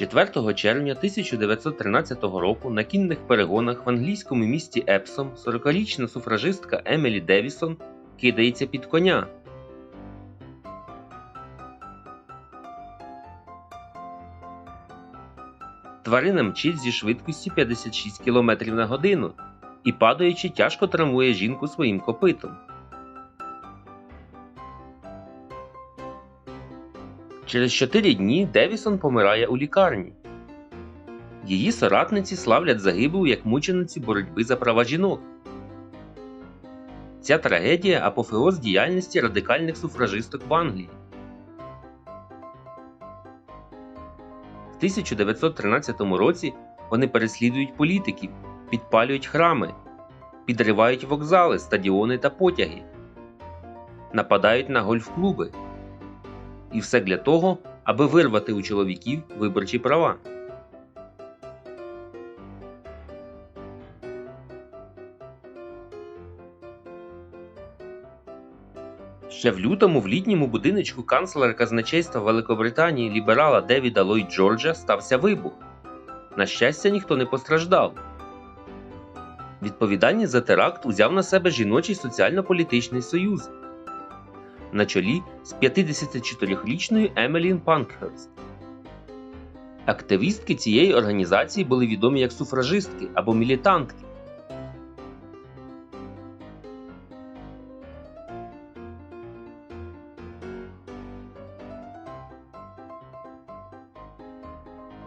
4 червня 1913 року на кінних перегонах в англійському місті Епсом 40-річна суфражистка Емілі Девісон кидається під коня. Тварина мчить зі швидкістю 56 км на годину і, падаючи, тяжко травмує жінку своїм копитом. Через 4 дні Девісон помирає у лікарні. Її соратниці славлять загиблу як мученицю боротьби за права жінок. Ця трагедія апофеоз діяльності радикальних суфражисток в Англії. В 1913 році вони переслідують політиків, підпалюють храми, підривають вокзали, стадіони та потяги, нападають на гольф-клуби. І все для того, аби вирвати у чоловіків виборчі права. Ще в лютому в літньому будиночку канцлера казначейства Великобританії ліберала Девіда Ллойд Джорджа стався вибух. На щастя, ніхто не постраждав. Відповідальність за теракт узяв на себе жіночий соціально-політичний союз на чолі з 54-річною Емелін Панкхерст. Активістки цієї організації були відомі як суфражистки або мілітантки.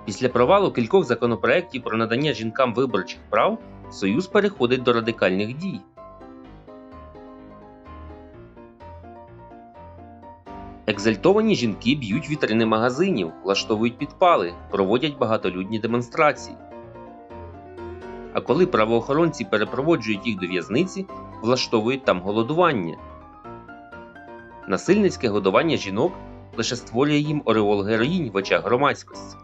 Після провалу кількох законопроєктів про надання жінкам виборчих прав Союз переходить до радикальних дій. Екзальтовані жінки б'ють вітрини магазинів, влаштовують підпали, проводять багатолюдні демонстрації. А коли правоохоронці перепроводжують їх до в'язниці, влаштовують там голодування. Насильницьке годування жінок лише створює їм ореол героїнь в очах громадськості.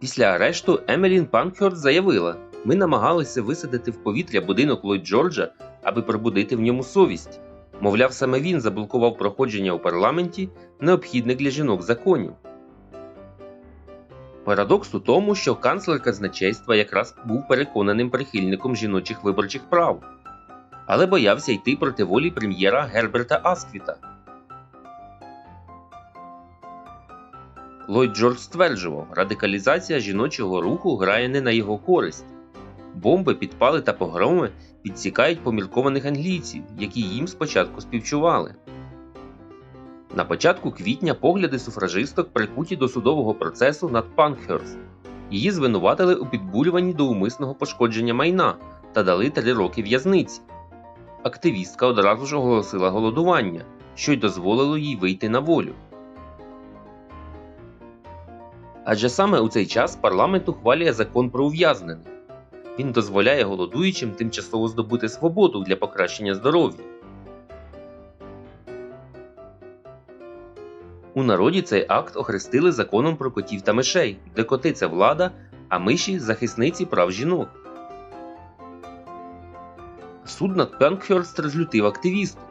Після арешту Емелін Панкхерст заявила: ми намагалися висадити в повітря будинок Ллойд Джорджа, аби пробудити в ньому совість. Мовляв, саме він заблокував проходження у парламенті необхідних для жінок законів. Парадокс у тому, що канцлер казначейства якраз був переконаним прихильником жіночих виборчих прав, але боявся йти проти волі прем'єра Герберта Асквіта. Ллойд Джордж стверджував, радикалізація жіночого руху грає не на його користь. Бомби, підпали та погроми підсікають поміркованих англійців, які їм спочатку співчували. На початку квітня погляди суфражисток прикуті до судового процесу над Панкхерст. Її звинуватили у підбурюванні до умисного пошкодження майна та дали три роки в'язниці. Активістка одразу ж оголосила голодування, що й дозволило їй вийти на волю. Адже саме у цей час парламент ухвалює закон про ув'язнених. Він дозволяє голодуючим тимчасово здобути свободу для покращення здоров'я. У народі цей акт охрестили законом про котів та мишей, де коти це влада, а миші захисниці прав жінок. Суд над Пенкхерст розлютив активістів.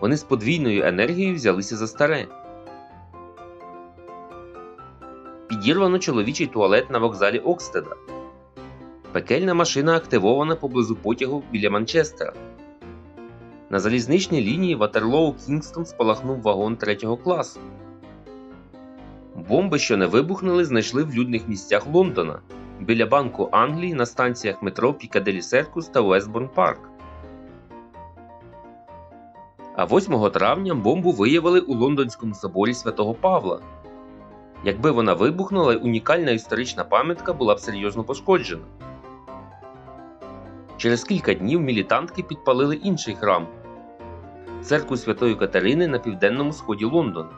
Вони з подвійною енергією взялися за старе. Підірвано чоловічий туалет на вокзалі Окстеда. Пекельна машина активована поблизу потягу біля Манчестера. На залізничній лінії Ватерлоу Кінгстон спалахнув вагон третього класу. Бомби, що не вибухнули, знайшли в людних місцях Лондона біля Банку Англії на станціях метро Пікаделі Серкус та Вестборн Парк. А 8 травня бомбу виявили у Лондонському соборі святого Павла. Якби вона вибухнула, унікальна історична пам'ятка була б серйозно пошкоджена. Через кілька днів мілітантки підпалили інший храм церкву Святої Катерини на південному сході Лондона.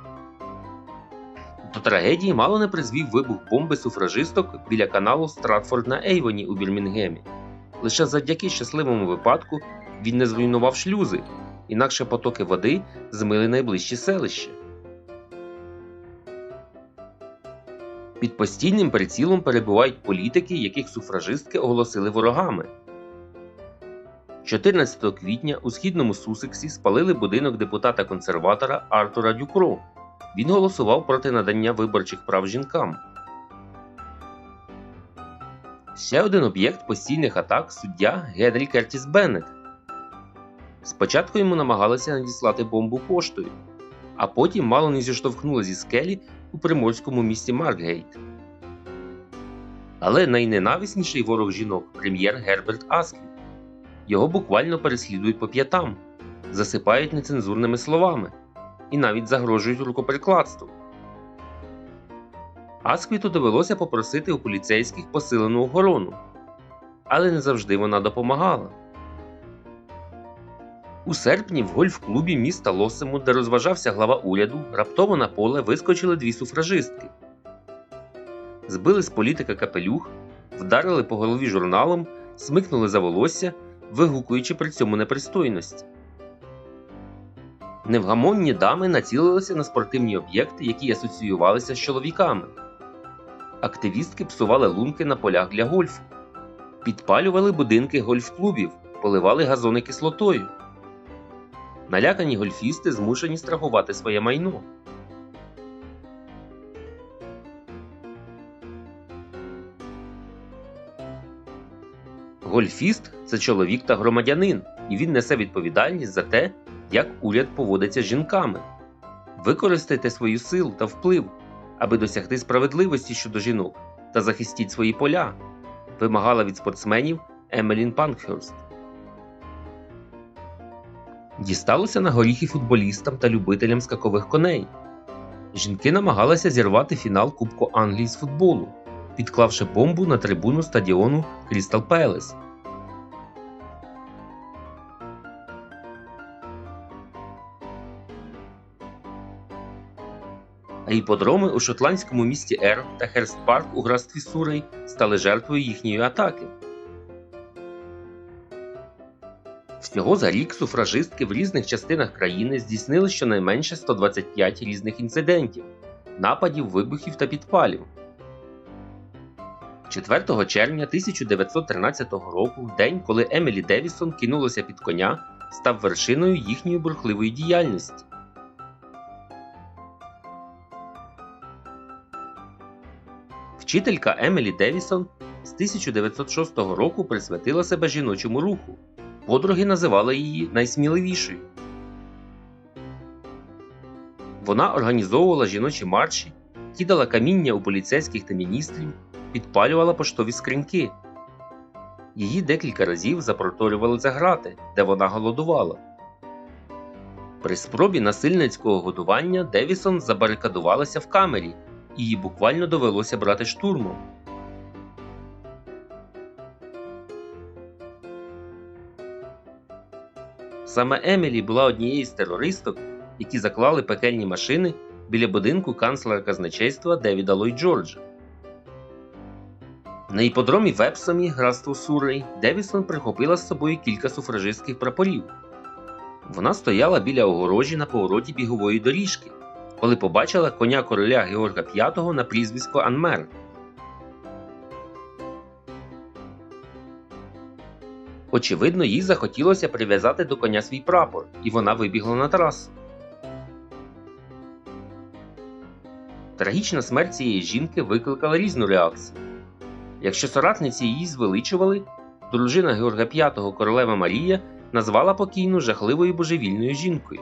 До трагедії мало не призвів вибух бомби суфражисток біля каналу Стратфорд на Ейвоні у Бірмінгемі. Лише завдяки щасливому випадку він не зруйнував шлюзи, інакше потоки води змили найближчі селища. Під постійним прицілом перебувають політики, яких суфражистки оголосили ворогами. 14 квітня у східному Сусексі спалили будинок депутата-консерватора Артура Дюкро. він голосував проти надання виборчих прав жінкам. Ще один об'єкт постійних атак суддя Генрі Кертіс Беннет. Спочатку йому намагалися надіслати бомбу поштою, а потім мало не зіштовхнули зі скелі у приморському місті Маркгейт. Але найненависніший ворог жінок прем'єр Герберт Асквіт. Його буквально переслідують по п'ятам, засипають нецензурними словами і навіть загрожують рукоприкладством. Асквіту довелося попросити у поліцейських посилену охорону, але не завжди вона допомагала. У серпні в гольф-клубі міста Лосему, де розважався глава уряду, раптово на поле вискочили дві суфражистки. Збили з політика капелюх, вдарили по голові журналом, смикнули за волосся, вигукуючи при цьому непристойності. Невгамонні дами націлилися на спортивні об'єкти, які асоціювалися з чоловіками. Активістки псували лунки на полях для гольфу, підпалювали будинки гольф-клубів, поливали газони кислотою. Налякані гольфісти змушені страхувати своє майно. Гольфіст це чоловік та громадянин, і він несе відповідальність за те, як уряд поводиться з жінками. Використайте свою силу та вплив, аби досягти справедливості щодо жінок та захистіть свої поля, вимагала від спортсменів Емелін Панкхерст. Дісталося на горіхи футболістам та любителям скакових коней. Жінки намагалися зірвати фінал Кубку Англії з футболу, підклавши бомбу на трибуну стадіону Крістал Пелес. А іподроми у шотландському місті Ер та Херст Парк у графстві Сурей стали жертвою їхньої атаки. Всього за рік суфражистки в різних частинах країни здійснили щонайменше 125 різних інцидентів, нападів, вибухів та підпалів. 4 червня 1913 року, день, коли Емілі Девісон кинулося під коня, став вершиною їхньої бурхливої діяльності. Вчителька Емілі Девісон з 1906 року присвятила себе жіночому руху. Подруги називали її найсміливішою. Вона організовувала жіночі марші, кидала каміння у поліцейських та міністрів, підпалювала поштові скриньки. Її декілька разів запроторювали за грати, де вона голодувала. При спробі насильницького годування Девісон забарикадувалася в камері, її буквально довелося брати штурмом. Саме Емілі була однією з терористок, які заклали пекельні машини біля будинку канцлера казначейства Девіда Ллойд Джорджа. На іподромі в Епсомі, Суррей, Девісон прихопила з собою кілька суфражистських прапорів. Вона стояла біля огорожі на повороті бігової доріжки, коли побачила коня короля Георга V на прізвисько Анмер. Очевидно, їй захотілося прив'язати до коня свій прапор, і вона вибігла на трасу. Трагічна смерть цієї жінки викликала різну реакцію. Якщо соратниці її звеличували, дружина Георга V королева Марія назвала покійну жахливою божевільною жінкою.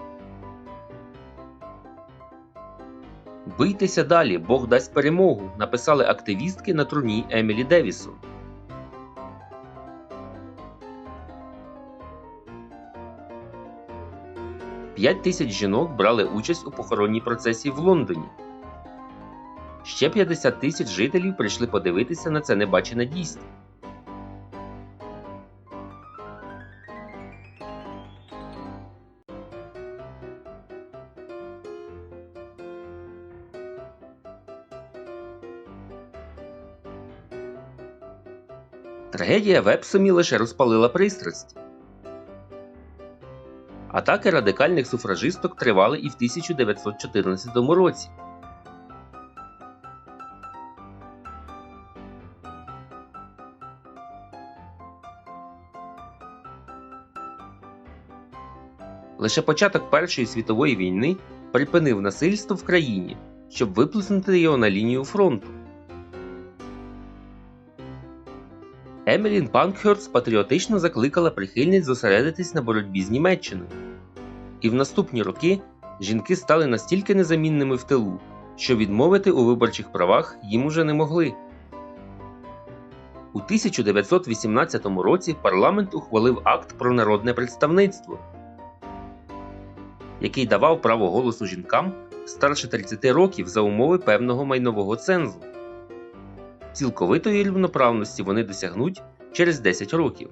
Бийтеся далі, Бог дасть перемогу, написали активістки на труні Емілі Девісон. П'ять тисяч жінок брали участь у похоронній процесії в Лондоні. Ще 50 тисяч жителів прийшли подивитися на це небачене дійство. Трагедія в лише розпалила пристрасть. Атаки радикальних суфражисток тривали і в 1914 році. Лише початок Першої світової війни припинив насильство в країні, щоб виплеснути його на лінію фронту. Емілін Панкхерст патріотично закликала прихильниць зосередитись на боротьбі з Німеччиною. І в наступні роки жінки стали настільки незамінними в тилу, що відмовити у виборчих правах їм уже не могли. У 1918 році парламент ухвалив акт про народне представництво, який давав право голосу жінкам старше 30 років за умови певного майнового цензу. Цілковитої рівноправності вони досягнуть через 10 років.